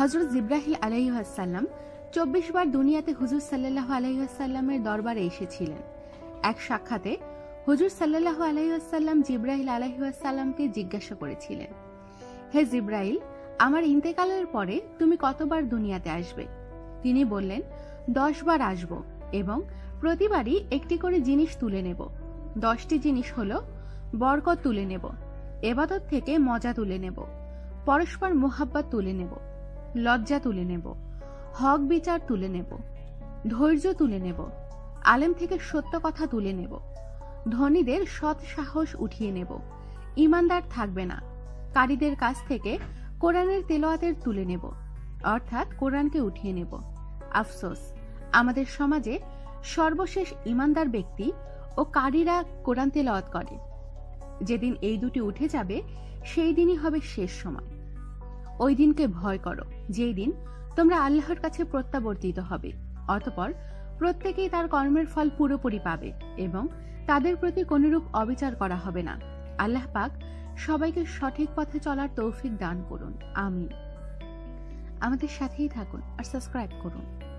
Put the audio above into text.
হজরত জিব্রাহিল আলাইহাসাল্লাম চব্বিশ বার দুনিয়াতে হুজুর সাল্লাহ আলাইহাসাল্লামের দরবারে এসেছিলেন। এক সাক্ষাতে হুজুর সাল্লাহ আলাইহাসাল্লাম জিব্রাহিল আলাইহাসাল্লামকে জিজ্ঞাসা করেছিলেন, হে জিব্রাইল, আমার ইন্তেকালের পরে তুমি কতবার দুনিয়াতে আসবে? তিনি বললেন, দশ বার আসব এবং প্রতিবারই একটি করে জিনিস তুলে নেব। দশটি জিনিস হলো বরকত তুলে নেব, এবাদত থেকে মজা তুলে নেব, পরস্পর মোহাব্বত তুলে নেব লজ্জা তুলে নেব, হক বিচার তুলে নেব, ধৈর্য তুলে নেব, আলেম থেকে সত্য কথা তুলে নেব, ধনীদের সৎ সাহস উঠিয়ে নেব, ইমানদার থাকবে না, কারীদের কাছ থেকে কোরআনের তেলোয়াতের তুলে নেব, অর্থাৎ কোরআনকে উঠিয়ে নেব। আফসোস, আমাদের সমাজে সর্বশেষ ইমানদার ব্যক্তি ও কারীরা কোরআন তেলাওয়াত করে। যেদিন এই দুটি উঠে যাবে, সেই দিনই হবে শেষ সময়। ওই দিনকে ভয় করো। যেই দিন তোমরা আল্লাহর কাছে প্রত্যাবর্তিত হবে। অতপর প্রত্যেকেই তার কর্মের ফল পুরোপুরি পাবে এবং তাদের প্রতি কোনরূপ অবিচার করা হবে না। আল্লাহ পাক সবাইকে সঠিক পথে চলার তৌফিক দান করুন। আমি আমাদের সাথেই থাকুন আর সাবস্ক্রাইব করুন।